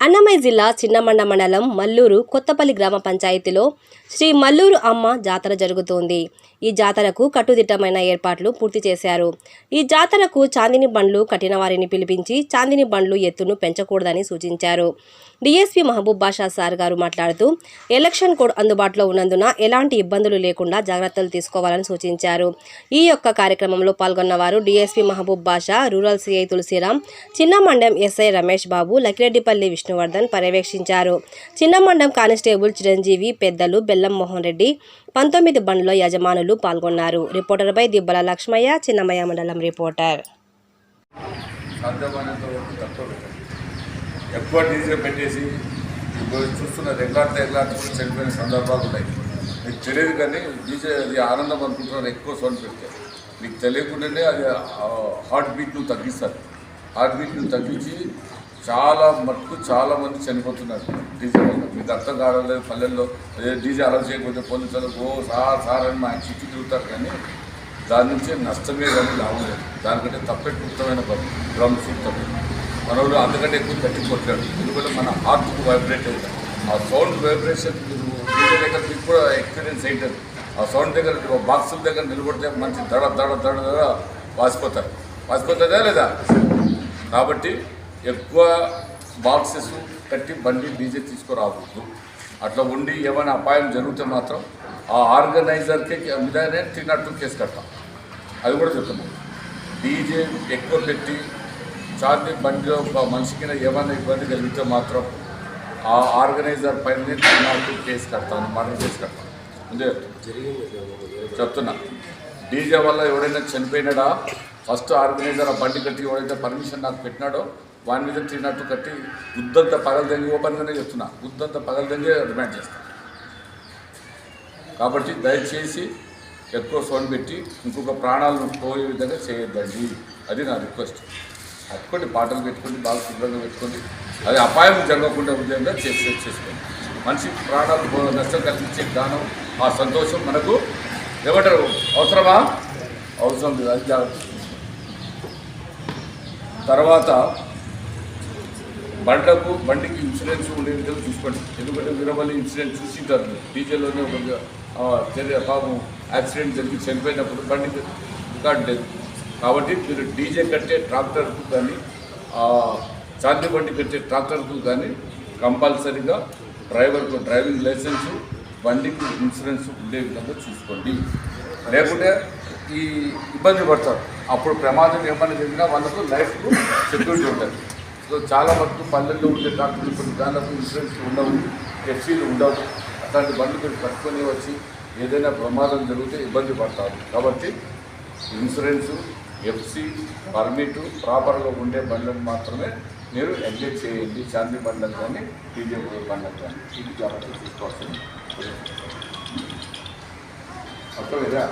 అన్నమయ్య జిల్లా చిన్నమండ మండలం మల్లూరు కొత్తపల్లి గ్రామ పంచాయతీలో శ్రీ మల్లూరు అమ్మ జాతర జరుగుతోంది. ఈ జాతరకు కట్టుదిట్టమైన ఏర్పాట్లు పూర్తి చేశారు. ఈ జాతరకు చాందిని బండ్లు కట్టిన వారిని పిలిపించి చాందిని బండ్లు ఎత్తును పెంచకూడదని సూచించారు. డిఎస్పీ మహబూబ్ బాషా సార్ గారు మాట్లాడుతూ ఎలక్షన్ కోడ్ అందుబాటులో ఉన్నందున ఎలాంటి ఇబ్బందులు లేకుండా జాగ్రత్తలు తీసుకోవాలని సూచించారు. ఈ యొక్క కార్యక్రమంలో పాల్గొన్న వారు DSP Mahaboob Basha rural CI Tulasiram Chinnamandem SI Ramesh Babu Lakkireddipalli Vishnuvardhan పర్యవేక్షించారు. చిన్నమండం కానిస్టేబుల్ చిరంజీవి పెద్దలు బెల్లంమోహన్ రెడ్డి పంతొమ్మిది బండ్ల యజమానులు పాల్గొన్నారు. రిపోర్టర్పై దిబ్బల లక్ష్మయ్య చిన్నమయ్య మండలం రిపోర్టర్. ఎక్కువ డీజే పెట్టేసి ఇప్పుడు చూస్తున్న రెగ్లాట్ రెగ్లాట్ చనిపోయిన సందర్భాలు ఉన్నాయి. మీకు తెలియదు కానీ డీజే అది ఆనందం అనుకుంటున్నారు ఎక్కువ సౌండ్ పెడితే. మీకు తెలియకుండానే అది హార్ట్ బీట్ను తగ్గిస్తారు. హార్ట్ బీట్ను తగ్గించి చాలా మట్టుకు చాలా మంది చనిపోతున్నారు. డీజే వల్ల. మీకు అర్థం కావట్లేదు పల్లెల్లో. అదే డీజే అలౌ చేయకపోతే పోలీసులు ఓ సార్ సార్ అని మా చుట్టూ తిరుగుతారు కానీ దాని నుంచి నష్టమే కానీ లాభం లేదు. దానికంటే తప్పెట్టుకుంటమైన గ్రౌండ్ తప్పు. మనోడు అంతకంటే ఎక్కువ తట్టి కొట్టాడు ఎందుకంటే మన హార్ట్కు వైబ్రేట్ అవుతుంది ఆ సౌండ్ వైబ్రేషన్ మీరు డీజే దగ్గర మీకు కూడా ఎక్స్పీరియన్స్ అవుతుంది ఆ సౌండ్ దగ్గర బాక్సుల దగ్గర నిలబడితే మంచి దడ దడ దడ దడ వాసిపోతారు. వాసిపోతుందా లేదా? కాబట్టి ఎక్కువ బాక్సెస్ కట్టి బండి డీజే తీసుకురావద్దు. అట్లా ఉండి ఏమైనా అపాయం జరిగితే మాత్రం ఆ ఆర్గనైజర్కి మీదనే తిన్నట్టు కేసు కడతాం. అది కూడా చెప్తున్నాం డీజే ఎక్కువ పెట్టి చార్జీ బండిలో ఒక మనిషికి ఏమైనా ఇబ్బంది కలిగితే మాత్రం ఆ ఆర్గనైజర్ పైన తిన్నట్టు కేసు కడతాను మర్డర్ కేసు కడతాను. ముందే చెప్తున్నా. డీజే వల్ల ఎవడైనా చనిపోయినాడా? ఫస్ట్ ఆర్గనైజర్ ఆ బండి కట్టి ఎవడైతే పర్మిషన్ నాకు పెట్టినాడో వాని మీద తిన్నట్టు కట్టి గుద్దంత పగలదంగి ఓపెన్గానే చెప్తున్నా పగల పగలదంగే డిమాండ్ చేస్తాను కాబట్టి దయచేసి ఎక్కువ సౌండ్ పెట్టి ఇంకొక ప్రాణాలను పోయే విధంగా చేయొద్దండి. అది నా రిక్వెస్ట్. పెట్టుకోండి పాటలు పెట్టుకోండి బాగా శుభ్రంగా పెట్టుకోండి. అది అపాయం జరగకుండా విధంగా చేసి చేసుకోండి. మనిషి ప్రాణాలు నష్టం కలిగించే జ్ఞానం ఆ సంతోషం మనకు ఏమంటారు అవసరమా? అవసరం లేదు అది జాగ్రత్త. తర్వాత బండ్లకు బండికి ఇన్సూరెన్స్ ఉండే విధంగా చూసుకోండి. ఎందుకంటే వీరవల్లి ఇన్సూరెన్స్ చూసింటారు. డీజేలోనే ఒక ఆ, పాపం యాక్సిడెంట్ జరిగి చనిపోయినప్పుడు బండికి రికార్డు లేదు. కాబట్టి మీరు డీజే కట్టే ట్రాక్టర్కు కానీ ఆ, చాంది బండి కట్టే ట్రాక్టర్కు కానీ కంపల్సరీగా డ్రైవర్కు డ్రైవింగ్ లైసెన్సు బండికి ఇన్సూరెన్స్ ఉండే విధంగా చూసుకోండి. లేకుంటే ఈ ఇబ్బంది పడతారు. అప్పుడు ప్రమాదం ఏమైనా జరిగినా వాళ్ళకు లైఫ్కు సెక్యూరిటీ ఉంటుంది. సో చాలా మటుకు పల్లెల్లో ఉండే డాక్టర్లు కొన్ని దానిలకు ఇన్సూరెన్స్ ఉండవు ఎఫ్సీలు ఉండవు. అట్లాంటి బండ్లు మీరు పట్టుకొని వచ్చి ఏదైనా ప్రమాదం జరిగితే ఇబ్బంది పడతారు. కాబట్టి ఇన్సూరెన్సు ఎఫ్సి పర్మిట్ ప్రాపర్గా ఉండే బండ్లను మాత్రమే మీరు ఎంగేజ్ చేయండి. చాందీ బండ్లకు కానీ టీజే బండ్లకు కానీ. ఇది జాగ్రత్త తీసుకోవాల్సింది. అర్థమైందా?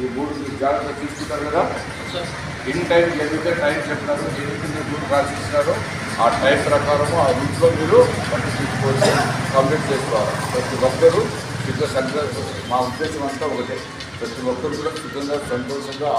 ఈ మూడు మీరు జాగ్రత్త తీసుకుంటారు కదా? ఇన్ టైం ఏదైతే టైం చెప్పినారో ఏదైతే మీరు రూట్ రాసిస్తున్నారో ఆ టైం ప్రకారము ఆ రూట్లో మీరు తీసుకొని కంప్లీట్ చేసుకోవాలి. ప్రతి ఒక్కరూ సుఖ సంతోషం మా ఉద్దేశం అంతా ఒకటే. ప్రతి ఒక్కరు కూడా సుఖంగా సంతోషంగా